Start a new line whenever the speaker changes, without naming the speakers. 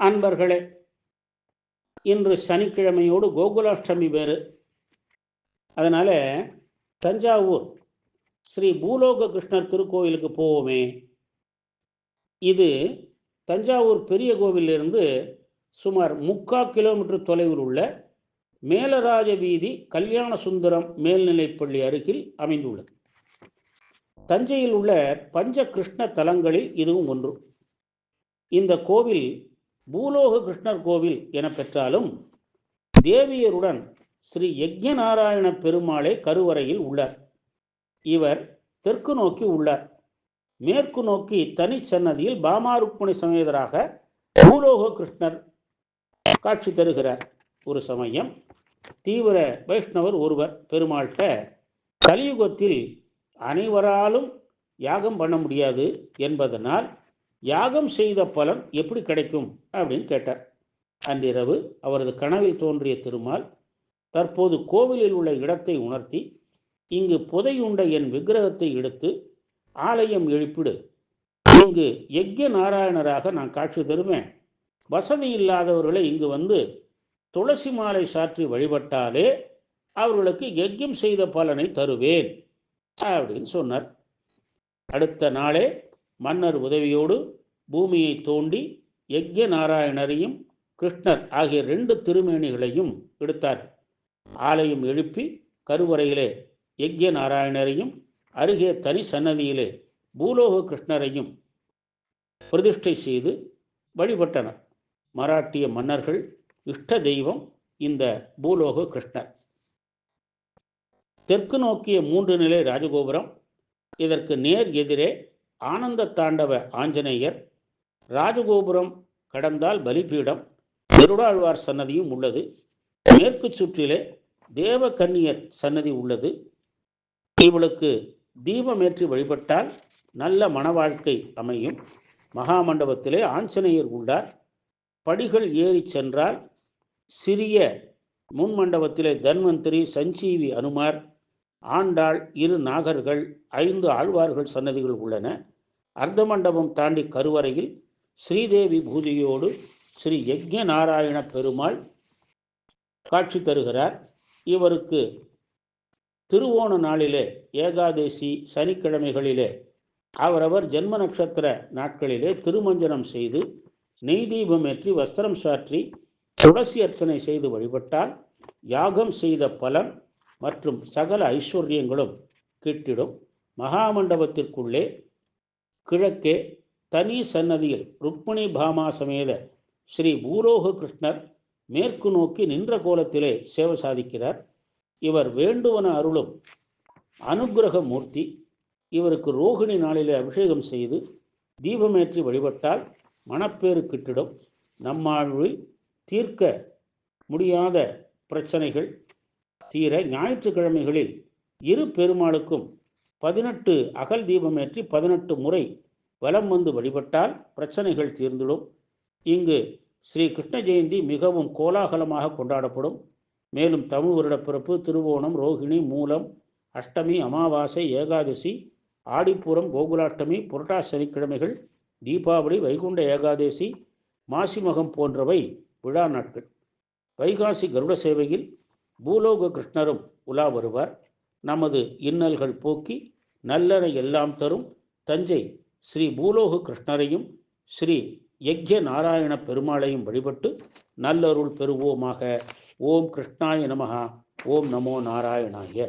அன்பர்களே இன்று சனிக்கிழமையோடு கோகுலாஷ்டமி வேறு. அதனால் தஞ்சாவூர் ஸ்ரீ பூலோக கிருஷ்ணர் திருக்கோயிலுக்கு போவோமே. இது தஞ்சாவூர் பெரிய கோவிலிருந்து சுமார் முக்கால் கிலோமீட்டர் தொலைவில் உள்ள மேலராஜ வீதி கல்யாண சுந்தரம் மேல்நிலைப்பள்ளி அருகில் அமைந்துள்ளது. தஞ்சையில் உள்ள பஞ்ச கிருஷ்ண தலங்களில் இதுவும் ஒன்று. இந்த கோவில் பூலோக கிருஷ்ணர் கோவில் என பெற்றாலும் தேவியருடன் ஸ்ரீ யஜ்ஞநாராயண பெருமாளே கருவறையில் உள்ளார். இவர் தெற்கு நோக்கி உள்ளார். மேற்கு நோக்கி தனி சன்னதியில் பாமாருக்மணி சமேதராக பூலோக கிருஷ்ணர் காட்சி தருகிறார். ஒரு சமயம் தீவிர வைஷ்ணவர் ஒருவர் பெருமாள்கிட்ட கலியுகத்தில் அனைவராலும் யாகம் பண்ண முடியாது என்பதனால் யாகம் செய்த பலன் எப்படி கிடைக்கும் அப்படின்னு கேட்டார். அன்றிரவு அவரது கனவில் தோன்றிய திருமால் தற்போது கோவிலில் உள்ள இடத்தை உணர்த்தி இங்கு புதையுண்ட என் விக்கிரகத்தை எடுத்து ஆலயம் எழுப்பிடு. இங்கு யஜ்ய நாராயணராக நான் காட்சி தருவேன். வசதி இல்லாதவர்களை இங்கு வந்து துளசி மாலை சாற்றி வழிபட்டாலே அவர்களுக்கு யஜ்யம் செய்த பலனை தருவேன் அப்படின்னு சொன்னார். அடுத்த நாளே மன்னர் உதவியோடு பூமியை தோண்டி யஜ்ய நாராயணரையும் கிருஷ்ணர் ஆகிய ரெண்டு திருமேனிகளையும் எடுத்தார். ஆலயம் எழுப்பி கருவறையிலே யஜ்ய நாராயணரையும் அருகே தனி சன்னதியிலே பூலோக கிருஷ்ணரையும் பிரதிஷ்டை செய்து வழிபட்டனர். மராட்டிய மன்னர்கள் இஷ்ட தெய்வம் இந்த பூலோக கிருஷ்ணர். தெற்கு நோக்கிய மூன்று நிலை ராஜகோபுரம் இதற்கு நேர் எதிரே ஆனந்த தாண்டவ ஆஞ்சநேயர் ராஜகோபுரம் கடந்தால் பலிபீடம் திருடாழ்வார் சன்னதியும் உள்ளது. மேற்கு சுற்றிலே தேவ கன்னியர் சன்னதி உள்ளது. இவளுக்கு தீபமேற்றி வழிபட்டால் நல்ல மனவாழ்க்கை அமையும். மகாமண்டபத்திலே ஆஞ்சநேயர் உள்ளார் படிகள் ஏறி சென்றால் சிறிய முன் மண்டபத்திலே தன்வந்திரி சஞ்சீவி அனுமார் ஆண்டாள் இரு நாகர்கள் ஐந்து ஆழ்வார்கள் சன்னதிகள் உள்ளன. அர்த்த மண்டபம் தாண்டி கருவறையில் ஸ்ரீதேவி பூஜையோடு ஸ்ரீ யஜ்ய நாராயண பெருமாள் காட்சி தருகிறார். இவருக்கு திருவோண நாளிலே ஏகாதேசி சனிக்கிழமைகளிலே அவரவர் ஜென்ம நட்சத்திர நாட்களிலே திருமஞ்சனம் செய்து நெய் தீபம் ஏற்றி வஸ்திரம் சாற்றி துளசி அர்ச்சனை செய்து வழிபட்டால் யாகம் செய்த பலன் மற்றும் சகல ஐஸ்வர்யங்களும் கிட்டிடும். மகாமண்டபத்திற்குள்ளே கிழக்கே தனி சன்னதியில் ருக்மிணி பாமா சமேத ஸ்ரீ பூலோக கிருஷ்ணர் மேற்கு நோக்கி நின்ற கோலத்திலே சேவை சாதிக்கிறார். இவர் வேண்டுவன அருளும் அனுகிரக மூர்த்தி. இவருக்கு ரோகிணி நாளிலே அபிஷேகம் செய்து தீபமேற்றி வழிபட்டால் மணப்பேறு கிட்டிடும். நம்மாழ்வில் தீர்க்க முடியாத பிரச்சனைகள் தீர ஞாயிற்றுக்கிழமைகளில் இரு பெருமாளுக்கும் பதினெட்டு அகல் தீபமேற்றி பதினெட்டு முறை வலம் வந்து வழிபட்டால் பிரச்சனைகள் தீர்ந்திடும். இங்கு ஸ்ரீ கிருஷ்ண ஜெயந்தி மிகவும் கோலாகலமாக கொண்டாடப்படும். மேலும் தமிழ் வருடப்பிறப்பு திருவோணம் ரோகிணி மூலம் அஷ்டமி அமாவாசை ஏகாதசி ஆடிப்பூரம் கோகுலாஷ்டமி புரட்டா சனிக்கிழமைகள் தீபாவளி வைகுண்ட ஏகாதசி மாசிமகம் போன்றவை விழா நாட்கள். வைகாசி கருட சேவையில் பூலோக கிருஷ்ணரும் உலா வருவார். நமது இன்னல்கள் போக்கி நல்லன எல்லாம் தரும். தஞ்சை ஸ்ரீ பூலோக கிருஷ்ணரையும் ஸ்ரீ யக்ய நாராயண பெருமாளையும் வழிபட்டு நல்லருள் பெறுவோமாக. ஓம் கிருஷ்ணாய நமகா ஓம் நமோ நாராயணாய.